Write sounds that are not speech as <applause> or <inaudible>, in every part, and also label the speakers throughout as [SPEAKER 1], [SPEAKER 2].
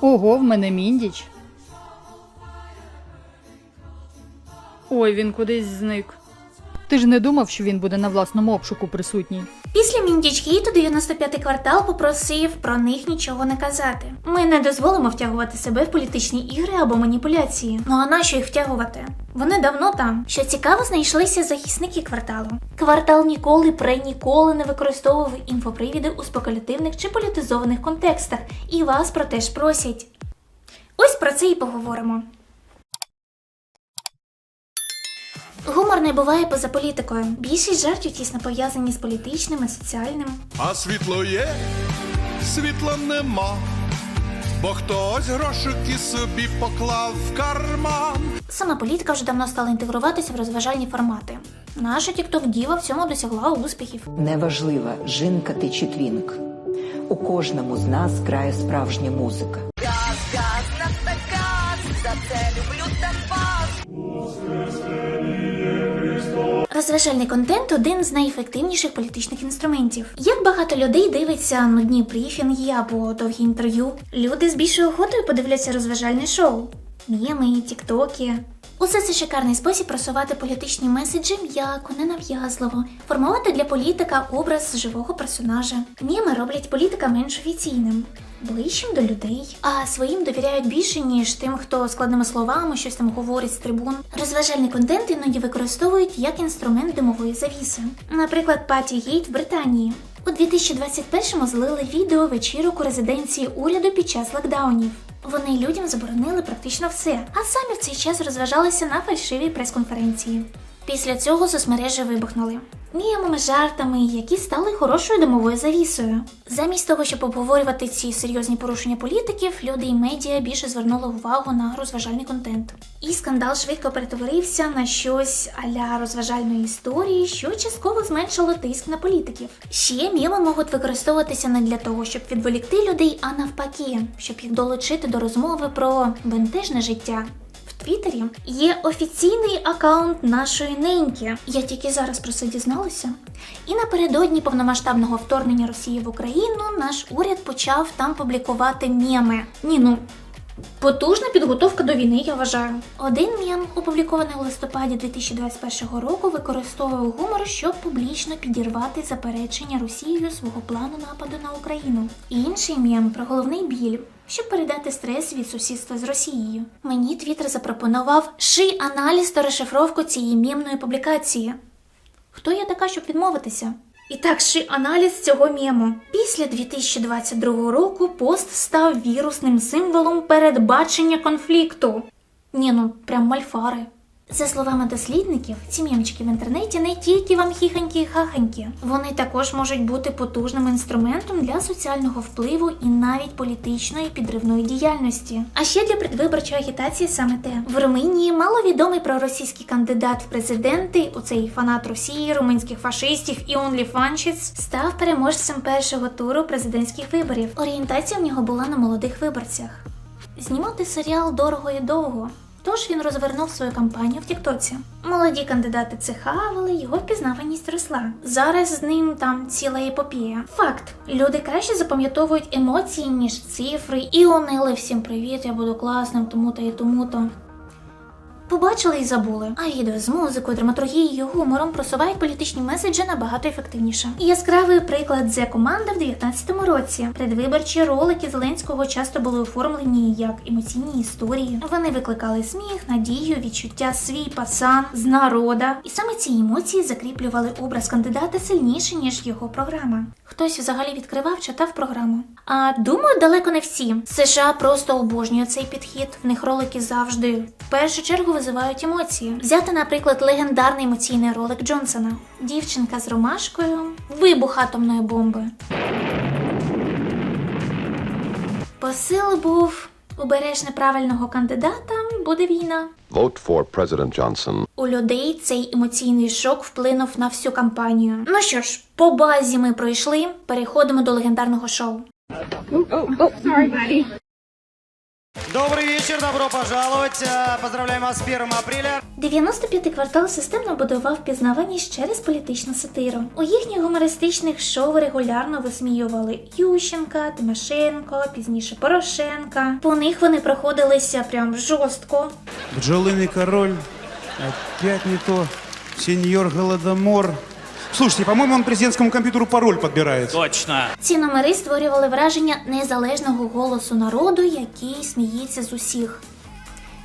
[SPEAKER 1] Ого, в мене міндіч. Ой, він кудись зник. Ти ж не думав, що він буде на власному обшуку присутній.
[SPEAKER 2] Після Міндічхіту 95-й квартал попросив про них нічого не казати. Ми не дозволимо втягувати себе в політичні ігри або маніпуляції. Ну а нащо їх втягувати? Вони давно там. Що цікаво, знайшлися захисники кварталу. Квартал ніколи пре ніколи не використовував інфопривіди у спекулятивних чи політизованих контекстах, і вас про те ж просять. Ось про це і поговоримо. Гумор не буває поза політикою. Більшість жартів тісно пов'язані з політичним і соціальним.
[SPEAKER 3] А світло є, світла нема, бо хтось грошики собі поклав в карман.
[SPEAKER 2] Сама політика вже давно стала інтегруватися в розважальні формати. Наша тікток діва в цьому досягла успіхів.
[SPEAKER 4] Неважлива жінка ти чи твінк. У кожному з нас грає справжня музика.
[SPEAKER 2] Розважальний контент один з найефективніших політичних інструментів. Як багато людей дивиться нудні брифінги або довгі інтерв'ю, люди з більшою охотою подивляться розважальне шоу, меми, тіктоки. Усе це шикарний спосіб просувати політичні меседжі м'яко, ненав'язливо, формувати для політика образ живого персонажа. Меми роблять політика менш офіційним, ближчим до людей, а своїм довіряють більше, ніж тим, хто складними словами щось там говорить з трибун. Розважальний контент іноді використовують як інструмент димової завіси. Наприклад, Паті Гейт в Британії. У 2021-му злили відео вечірок у резиденції уряду під час локдаунів. Вони людям заборонили практично все, а самі в цей час розважалися на фальшивій прес-конференції. Після цього соцмережі вибухнули мемами, жартами, які стали хорошою димовою завісою. Замість того, щоб обговорювати ці серйозні порушення політиків, люди і медіа більше звернули увагу на розважальний контент. І скандал швидко перетворився на щось аля розважальної історії, що частково зменшило тиск на політиків. Ще меми можуть використовуватися не для того, щоб відволікти людей, а навпаки, щоб їх долучити до розмови про бентежне життя. Твіттері є офіційний аккаунт нашої неньки. Я тільки зараз про це дізналася. І напередодні повномасштабного вторгнення Росії в Україну наш уряд почав там публікувати меми. Ні, ну. Потужна підготовка до війни, я вважаю. Один мем, опублікований у листопаді 2021 року, використовував гумор, щоб публічно підірвати заперечення Росією свого плану нападу на Україну. Інший мем про головний біль, щоб передати стрес від сусідства з Росією. Мені Твіттер запропонував ши аналіз та розшифровку цієї мємної публікації. Хто я така, щоб відмовитися? І так ши аналіз цього мєму. Після 2022 року пост став вірусним символом передбачення конфлікту. Ні, ну прям мальфари. За словами дослідників, ці мємчики в інтернеті не тільки вам хіхонькі і хахонькі, вони також можуть бути потужним інструментом для соціального впливу і навіть політичної підривної діяльності. А ще для предвиборчої агітації саме те. В Румунії маловідомий проросійський кандидат в президенти, оцей фанат Росії, румунських фашистів і онліфанщиць, став переможцем першого туру президентських виборів. Орієнтація в нього була на молодих виборцях. Знімати серіал дорого і довго. Тож він розвернув свою кампанію в Тіктоці. Молоді кандидати це хавали, його впізнаваність росла. Зараз з ним там ціла епопія. Факт: люди краще запам'ятовують емоції, ніж цифри, і унили всім привіт, я буду класним, тому-то і тому-то. Побачили і забули. А відео з музикою, драматургією, гумором просувають політичні меседжі набагато ефективніше. Яскравий приклад зе команда в 19-му році. Предвиборчі ролики Зеленського часто були оформлені як емоційні історії. Вони викликали сміх, надію, відчуття свій пасан з народа. І саме ці емоції закріплювали образ кандидата сильніше ніж його програма. Хтось взагалі відкривав, читав програму. А думаю, далеко не всі. США просто обожнюють цей підхід. В них ролики завжди в першу чергу визивають емоції. Взяти, наприклад, легендарний емоційний ролик Джонсона. Дівчинка з ромашкою, вибух атомної бомби. Посил був убереш неправильного кандидата, буде війна.
[SPEAKER 5] Vote for President Johnson.
[SPEAKER 2] У людей цей емоційний шок вплинув на всю кампанію. Ну що ж, по базі ми пройшли. Переходимо до легендарного шоу.
[SPEAKER 6] Добрый вечер, добро пожаловать. Э, Поздравляем вас с 1 апреля.
[SPEAKER 2] 95-й квартал системно будував пізнаваність через політичну сатиру. У їхніх гумористичних шоу регулярно висміювали Ющенка, Тимошенко, пізніше Порошенка. По них вони проходилися прям жорстко.
[SPEAKER 7] Бджолиный король. Опять не то. Сеньор Голодомор. Слушайте, по-моему, он президентскому компьютеру пароль подбирает.
[SPEAKER 8] Точно.
[SPEAKER 2] Ці номери створювали враження незалежного голосу народу, який сміється з усіх.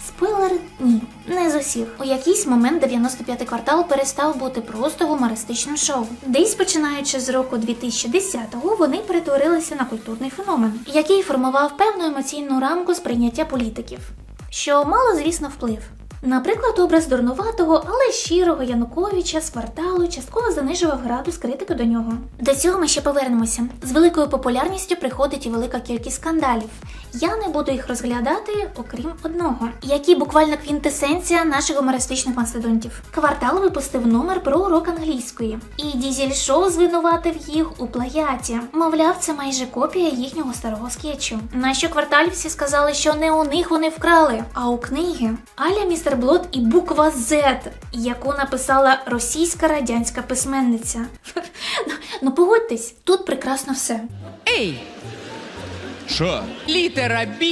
[SPEAKER 2] Спойлер ні, не з усіх. У якийсь момент 95-й квартал перестав бути просто гумористичним шоу. Десь починаючи з року 2010-го, вони перетворилися на культурний феномен, який формував певну емоційну рамку сприйняття політиків, що мало, звісно, вплив. Наприклад, образ дурнуватого, але щирого Януковича з кварталу частково занижував градус критики до нього. До цього ми ще повернемося. З великою популярністю приходить і велика кількість скандалів. Я не буду їх розглядати, окрім одного, які буквально квінтесенція наших гумористичних мастодонтів. Квартал випустив номер про урок англійської, і дізель шоу звинуватив їх у плагіаті. Мовляв, це майже копія їхнього старого скетчу. На що кварталівці сказали, що не у них вони вкрали, а у книги Аля Містер Блот і буква Z, яку написала російська радянська письменниця. <laughs> Ну, Ну погодьтесь, тут прекрасно все.
[SPEAKER 9] Ей,
[SPEAKER 3] Що?
[SPEAKER 9] літера Б,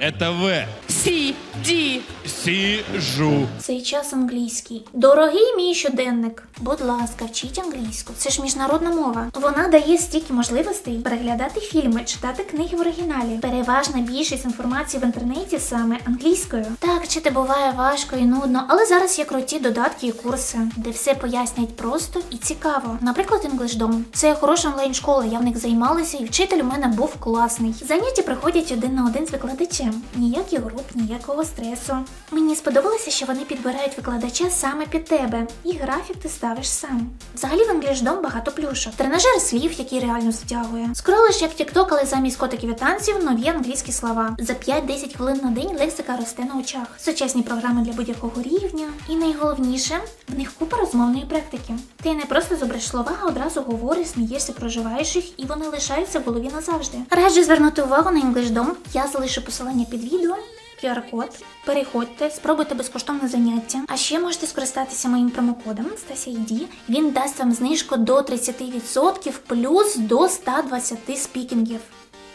[SPEAKER 3] Это В.
[SPEAKER 9] Сі, Ді.
[SPEAKER 3] Сіжу.
[SPEAKER 2] Цей час англійський. Дорогий мій щоденник. Будь ласка, вчіть англійську. Це ж міжнародна мова. Вона дає стільки можливостей переглядати фільми, читати книги в оригіналі. Переважна більшість інформації в інтернеті саме англійською. Так, вчити буває важко і нудно, але зараз є круті додатки і курси, де все пояснять просто і цікаво. Наприклад, EnglishDom. Це хороша онлайн-школа, я в них займалася, і вчитель у мене був класний. Заняття проходять один на один з викладачем. Ніяких груп, ніякого стресу. Мені сподобалося, що вони підбирають викладача саме під тебе, і графік ти ставиш сам. Взагалі в EnglishDom багато плюшок. Тренажер слів, який реально затягує. Скролиш як TikTok, але замість котиків і танців нові англійські слова. За 5-10 хвилин на день лексика росте на очах. Сучасні програми для будь-якого рівня. І найголовніше, в них купа розмовної практики. Ти не просто зубриш слова, а одразу говориш, смієшся, проживаєш їх, і вони лишаються в голові назавжди. Раджу звернути увагу на EnglishDom. Я залишу посилання під відео. QR-код. Переходьте, спробуйте безкоштовне заняття. А ще можете скористатися моїм промокодом StasiaID. Він дасть вам знижку до 30% плюс до 120 спікінгів.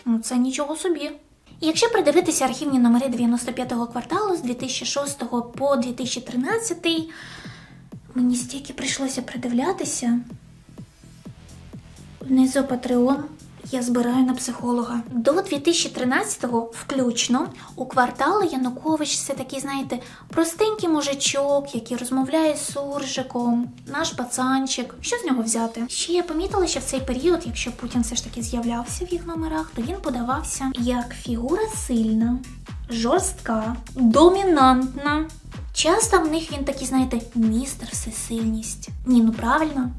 [SPEAKER 2] Ну це нічого собі. Якщо придивитися архівні номери 95-го кварталу з 2006 по 2013, мені стільки прийшлося придивлятися. Внизу Patreon я збираю на психолога. До 2013-го включно у квартали Янукович це такий, знаєте, простенький мужичок, який розмовляє з суржиком, наш пацанчик. Що з нього взяти? Ще я помітила, що в цей період, якщо Путін все ж таки з'являвся в їх номерах, то він подавався як фігура сильна, жорстка, домінантна. Часто в них він такий, знаєте, містер всесильність. Ні, ну правильно.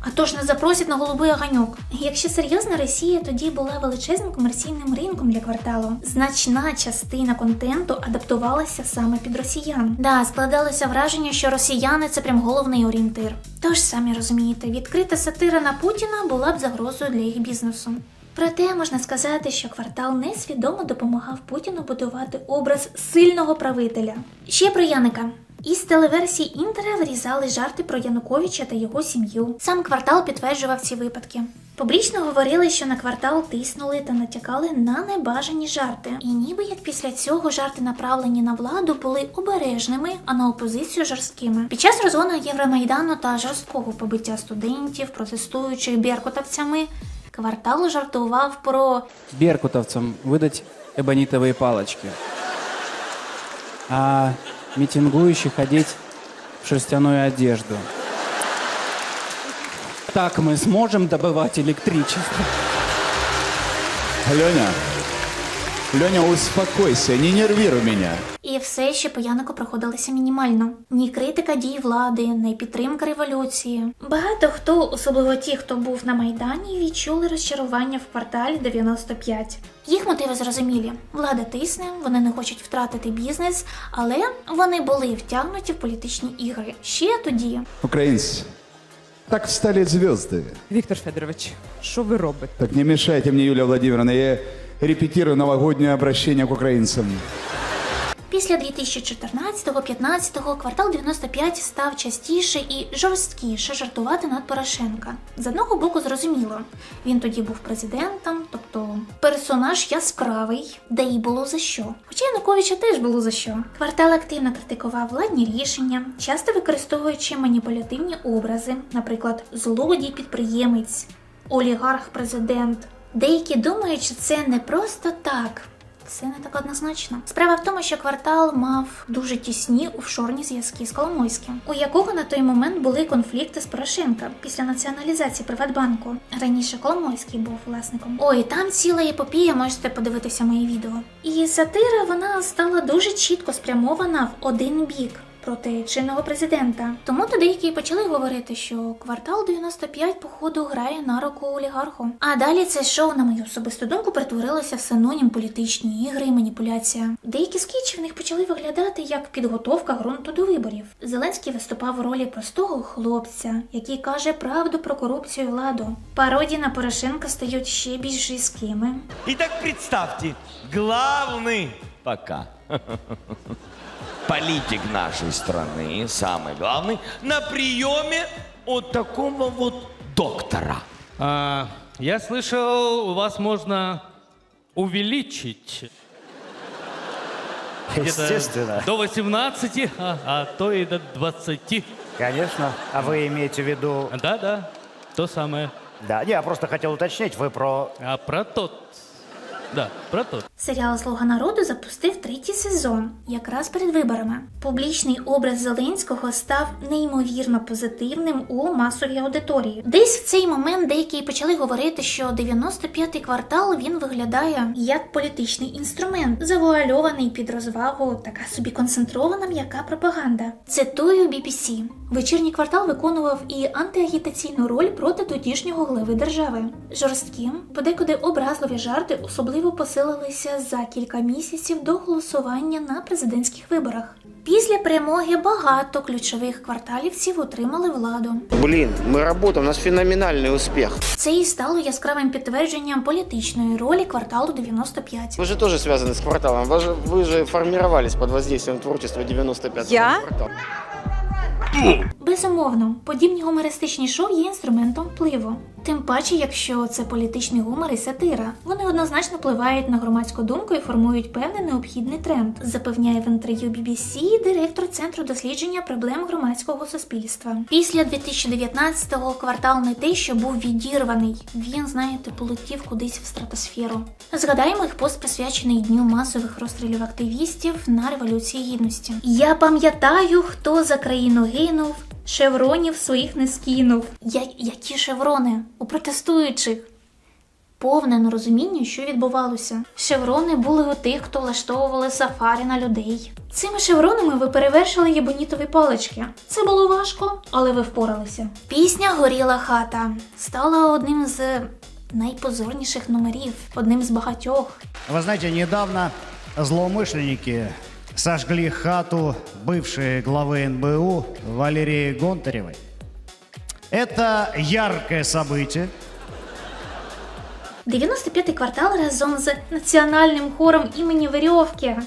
[SPEAKER 2] А то ж не запросять на голубий оганьок. Якщо серйозно, Росія тоді була величезним комерційним ринком для кварталу. Значна частина контенту адаптувалася саме під росіян. Да, складалося враження, що росіяни це прям головний орієнтир. Тож самі розумієте, відкрита сатира на Путіна була б загрозою для їх бізнесу. Проте можна сказати, що квартал несвідомо допомагав Путіну будувати образ сильного правителя. Ще про Яника. Із телеверсії Інтера вирізали жарти про Януковича та його сім'ю. Сам квартал підтверджував ці випадки. Публічно говорили, що на квартал тиснули та натякали на небажані жарти. І ніби як після цього жарти, направлені на владу, були обережними, а на опозицію жорсткими. Під час розгону Євромайдану та жорсткого побиття студентів, протестуючих беркутовцями, квартал жартував про
[SPEAKER 10] беркутовцам выдать эбонитовые палочки, а митингующих одеть в шерстяную одежду. Так мы сможем добывать электричество.
[SPEAKER 7] Леня, Леня, успокойся, не нервируй меня.
[SPEAKER 2] І все ще по Янику проходилося мінімально. Ні критика дій влади, ні підтримка революції. Багато хто, особливо ті, хто був на Майдані, відчули розчарування в кварталі 95. Їх мотиви зрозумілі. Влада тисне, вони не хочуть втратити бізнес, але вони були втягнуті в політичні ігри. Ще тоді.
[SPEAKER 7] Украинцы, так встали звезды.
[SPEAKER 9] Віктор Федорович, що ви робите?
[SPEAKER 7] Так не мешайте мне, Юлия Владимировна, я
[SPEAKER 8] репетирую новогоднее обращение к украинцам.
[SPEAKER 2] Після 2014-15 квартал 95 став частіше і жорсткіше жартувати над Порошенка. З одного боку, зрозуміло, він тоді був президентом, тобто персонаж яскравий, де й було за що. Хоча Януковича теж було за що. Квартал активно критикував владні рішення, часто використовуючи маніпулятивні образи, наприклад, злодій підприємець, олігарх-президент. Деякі думають, що це не просто так. Все не так однозначно. Справа в тому, що квартал мав дуже тісні офшорні зв'язки з Коломойським, у якого на той момент були конфлікти з Порошенка після націоналізації Приватбанку. Раніше Коломойський був власником. Ой, там ціла епопія, можете подивитися моє відео. І сатира вона стала дуже чітко спрямована в один бік. Проти чинного президента. Тому то деякі почали говорити, що квартал 95 походу грає на руку олігарху. А далі це шоу, на мою особисту думку, перетворилося в синонім політичні ігри і маніпуляція. Деякі скетчі в них почали виглядати як підготовка ґрунту до виборів. Зеленський виступав у ролі простого хлопця, який каже правду про корупцію і владу. Пародії на Порошенка стають ще більш різкими.
[SPEAKER 6] Итак, представьте, главный
[SPEAKER 11] Пока. <laughs> Политик нашей страны, самый главный, на приеме от такого вот доктора.
[SPEAKER 12] А, я слышал, у вас можно увеличить где-то
[SPEAKER 6] Естественно.
[SPEAKER 12] до 18, а, а то и до 20.
[SPEAKER 6] Конечно. А вы имеете в виду...
[SPEAKER 12] Да-да, то самое.
[SPEAKER 6] Да, я просто хотел уточнить, вы про...
[SPEAKER 12] А про тот. Да, про тот.
[SPEAKER 2] Серіал Слуга народу запустив третій сезон, якраз перед виборами. Публічний образ Зеленського став неймовірно позитивним у масовій аудиторії. Десь в цей момент деякі почали говорити, що 95-й квартал він виглядає як політичний інструмент, завуальований під розвагу, така собі концентрована м'яка пропаганда. Цитую BBC. Вечірній квартал виконував і антиагітаційну роль проти тодішнього глави держави. Жорсткі, подекуди образливі жарти особливо посилилися за кілька місяців до голосування на президентських виборах. Після перемоги багато ключових кварталівців отримали владу.
[SPEAKER 13] Блин, мы работаем, у нас феноменальный успех.
[SPEAKER 2] Це і стало яскравим підтвердженням політичної ролі кварталу 95.
[SPEAKER 13] Вы же тоже связаны с кварталом, вы же, вы же формировались под воздействием творчества 95
[SPEAKER 4] Я?
[SPEAKER 13] квартала.
[SPEAKER 2] Безумовно, подібні гумористичні шоу є інструментом впливу. Тим паче, якщо це політичний гумор і сатира, вони однозначно впливають на громадську думку і формують певний необхідний тренд, запевняє в інтерв'ю BBC директор центру дослідження проблем громадського суспільства. Після 2019-го квартал не те, що був відірваний. Він, знаєте, полетів кудись в стратосферу. Згадаємо їх пост присвячений дню масових розстрілів активістів на революції гідності. Я пам'ятаю, хто за країну гинув. Шевронів своїх не скинув. Я, які шеврони? У протестуючих. Повне нерозуміння, що відбувалося. Шеврони були у тих, хто влаштовували сафарі на людей. Цими шевронами ви перевершили єбонітові палички. Це було важко, але ви впоралися. Пісня Горіла хата стала одним з найпозорніших номерів, одним з багатьох.
[SPEAKER 6] Вы знаете, недавно злоумышленники сожгли хату бывшей главы НБУ Валерии Гонтаревой. Это яркое событие.
[SPEAKER 2] 95-й квартал разом з національним хором імені Верьовки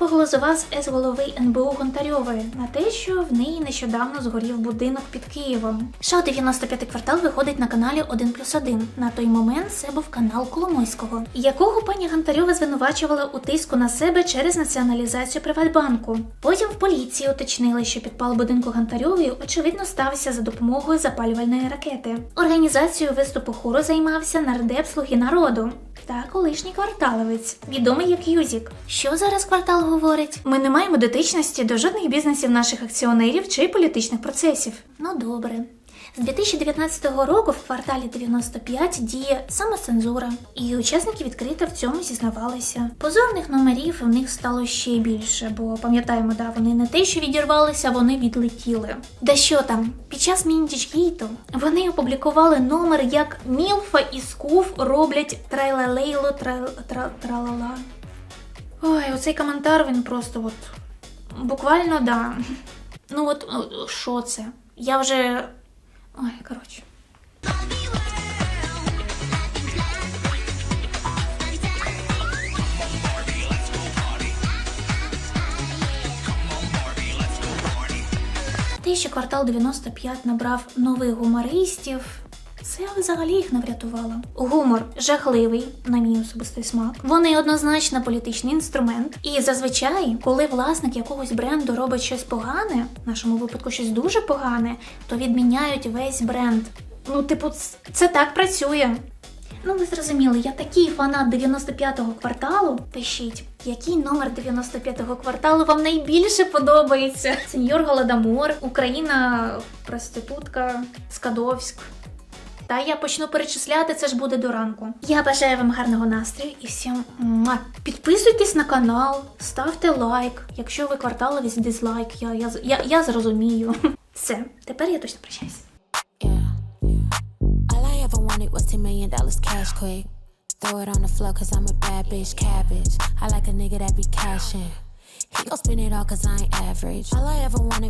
[SPEAKER 2] Поголосував з ес-голови НБУ Гонтарьової на те, що в неї нещодавно згорів будинок під Києвом. Шоу 95-й квартал виходить на каналі 1 плюс 1. На той момент це був канал Коломойського, якого пані Гонтарьова звинувачувала у тиску на себе через націоналізацію Приватбанку. Потім в поліції уточнили, що підпал будинку Гонтарьової очевидно стався за допомогою запалювальної ракети. Організацією виступу хору займався нардеп Слуги народу та колишній кварталовець, відомий як Юзік. Що зараз квартал говорить? Ми не маємо дотичності до жодних бізнесів наших акціонерів чи політичних процесів. Ну добре. З 2019 року в кварталі 95 діє самоцензура, і учасники відкрито в цьому зізнавалися. Позорних номерів в них стало ще більше, бо пам'ятаємо, да, вони не те, що відірвалися, вони відлетіли. Да що там? Під час Міндічгейту вони опублікували номер, як Мілфа і Скуф роблять трайлалейло тра- тра- тралала. Ой, оцей коментар він просто от буквально да. Ну от що це? Я вже. Ой, коротше. Ще квартал 95 набрав нових гумористів це взагалі їх не врятувало. Гумор жахливий, на мій особистий смак. Вони однозначно політичний інструмент. І зазвичай, коли власник якогось бренду робить щось погане, в нашому випадку щось дуже погане, то відміняють весь бренд. Ну, типу, це так працює. Ну, ви зрозуміли, я такий фанат 95-го кварталу. Пишіть, який номер 95-го кварталу вам найбільше подобається? Сеньор Голодомор, Україна, проститутка, Скадовськ. Та я почну перечисляти, це ж буде до ранку. Я бажаю вам гарного настрою і всім муа. підписуйтесь на канал, ставте лайк. Якщо ви кварталові дизлайк, я, я, я, я зрозумію. <laughs> Все, тепер я точно прощаюсь.
[SPEAKER 14] All I ever wanted was $10 million cash quick. Throw it on the floor cause I'm a bad bitch cabbage. I like a nigga that be cashing. He gon' spend it all cause I ain't average. All I ever wanted